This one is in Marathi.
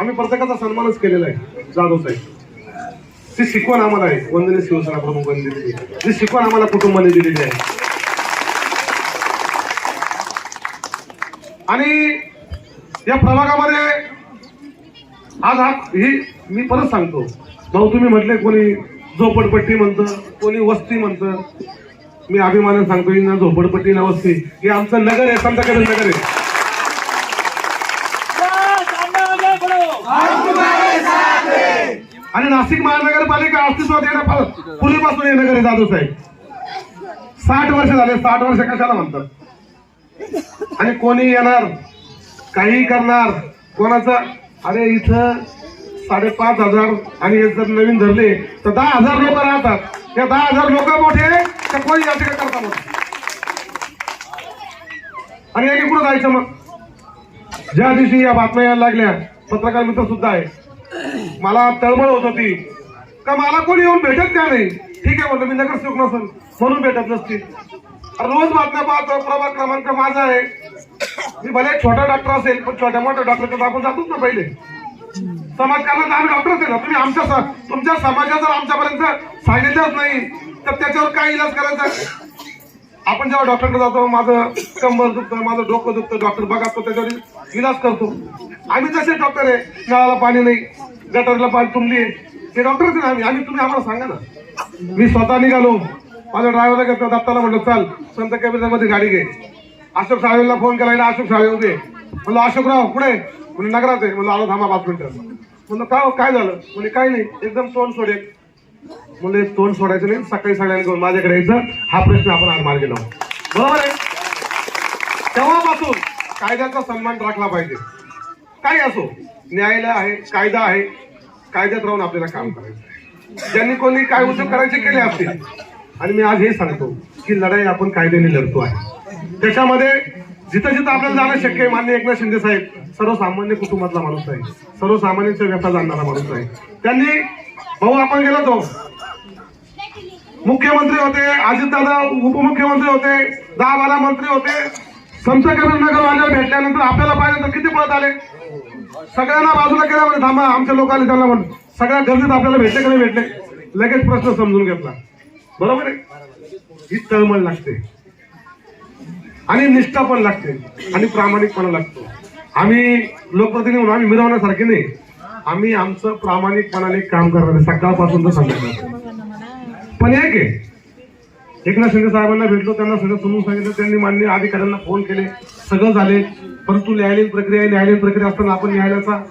आम्ही प्रत्येकाचा सन्मानच केलेला आहे. जाधव साहेब. ती शिकवण आम्हाला आहे वंदने शिवसेना प्रमुख आहे जी शिकवण आम्हाला कुटुंबाने दिलेली आहे. आणि या प्रभागामध्ये आज हा ही मी परत सांगतो. भाऊ तुम्ही म्हटले कोणी झोपडपट्टी म्हणतं कोणी वस्ती म्हणतं. मी अभिमानाने सांगतो ना झोपडपट्टी ना वस्ती. हे आमचं नगर आहे संतकडे नगर आहे. आणि नाशिक महानगरपालिका अस्तित्वात येण्या पूर्वीपासून हे नगर जाधव साहेब. साठ वर्ष झाले साठ वर्ष कशाला म्हणतात? आणि कोणी येणार काही करणार कोणाचं अरे इथं साडेपाच हजार आणि हे जर नवीन धरले तर दहा हजार लोक राहतात. या दहा हजार लोक मोठे तर कोणी याचिका करता मोठे? आणि कुठं जायचं मग? ज्या दिवशी या बातम्या यायला लागल्या पत्रकार मित्र सुद्धा आहे. मला तळमळ होत होती. का मला कोणी येऊन भेटत का नाही? ठीक आहे म्हणलं मी नगरसेवक नसेल म्हणून भेटत नसतील रोज बातम्या पाहतो प्रभाग क्रमांक माझा आहे. मी भले छोटा डॉक्टर असेल पण छोट्या मोठ्या डॉक्टरकडे आपण जातोच ना पहिले. समाजकारणात आम्ही डॉक्टरच आहे ना तुम्ही आमच्या तुमच्या समाजात जर आमच्यापर्यंत सांगितलंच नाही तर त्याच्यावर काय इलाज करायचा? आपण जेव्हा डॉक्टरकडे जातो माझं कंबर दुखतं माझं डोकं दुखतं डॉक्टर बघा तो त्याच्यावर इलाज करतो. आम्ही जसे डॉक्टर आहे नळाला पाणी नाही गटरला पाणी तुंबली ते डॉक्टरच आहे आम्ही. आम्ही तुम्ही आम्हाला सांगा ना. मी स्वतः निघालो. माझ्या ड्रायव्हरला घेतला दत्ताला म्हटलं चाल संत कबीरमध्ये गाडी घे. अशोक साहेबला फोन केला अशोक साहेब उभे. म्हणलं अशोकराव कुठे? म्हणजे नगरात आहे. म्हणलं आलो थांबा पाच मिनिटं. म्हणलं काय हो, काय झालं? म्हणजे काय नाही एकदम तोंड सोडेल. म्हणजे तोंड सोडायचं नाही सकाळी सगळ्यांनी घेऊन माझ्याकडे यायचं. हा प्रश्न आपण आज मार्गी लावू. बरोबर आहे? तेव्हापासून कायद्याचा सन्मान राखला पाहिजे. काही असो न्यायालय आहे कायदा आहे कायद्यात राहून आपल्याला काम करायचं आहे. ज्यांनी कोणी काय उद्योग करायचे केले असतील. आणि मी आज हे सांगतो की लढाई आपण कायद्याने लढतो आहे. त्याच्यामध्ये जिथं जिथं आपल्याला जाणं शक्य आहे मान्य एकनाथ शिंदे साहेब सर्वसामान्य कुटुंबातला माणूस आहे सर्वसामान्यांच्या व्यथा जाणणारा माणूस आहे. त्यांनी भाऊ आपण गेलो तो मुख्यमंत्री होते अजितदादा उपमुख्यमंत्री होते दहा बारा मंत्री होते. समसाकरण नगर वाल्यावर भेटल्यानंतर आपल्याला पाहिजे तर किती पळत आले? सगळ्यांना बाजूला केल्या म्हणे थांबा आमच्या लोकांनी त्यांना म्हणून. सगळ्या गर्दीत आपल्याला भेटले का नाही भेटले? लगेच प्रश्न समजून घेतला. बरोबर आहे? ही तळमळ लागते. आणि निष्ठा पण लागते. आणि प्रामाणिकपणा लागतो. आम्ही लोकप्रतिनिधी म्हणून आम्ही मिरवण्यासारखे नाही. आम्ही आमचं प्रामाणिकपणाने काम करणार आहे सकाळपासून तर संध्याकाळ पण एक आहे. एकनाथ शिंदे साहेबांना भेटलो त्यांना सगळं समजून सांगितलं त्यांनी मान्य अधिकाऱ्यांना फोन केले सगळं झाले. परंतु न्यायालयीन प्रक्रिया न्यायालयीन प्रक्रिया असताना आपण न्यायालयाचा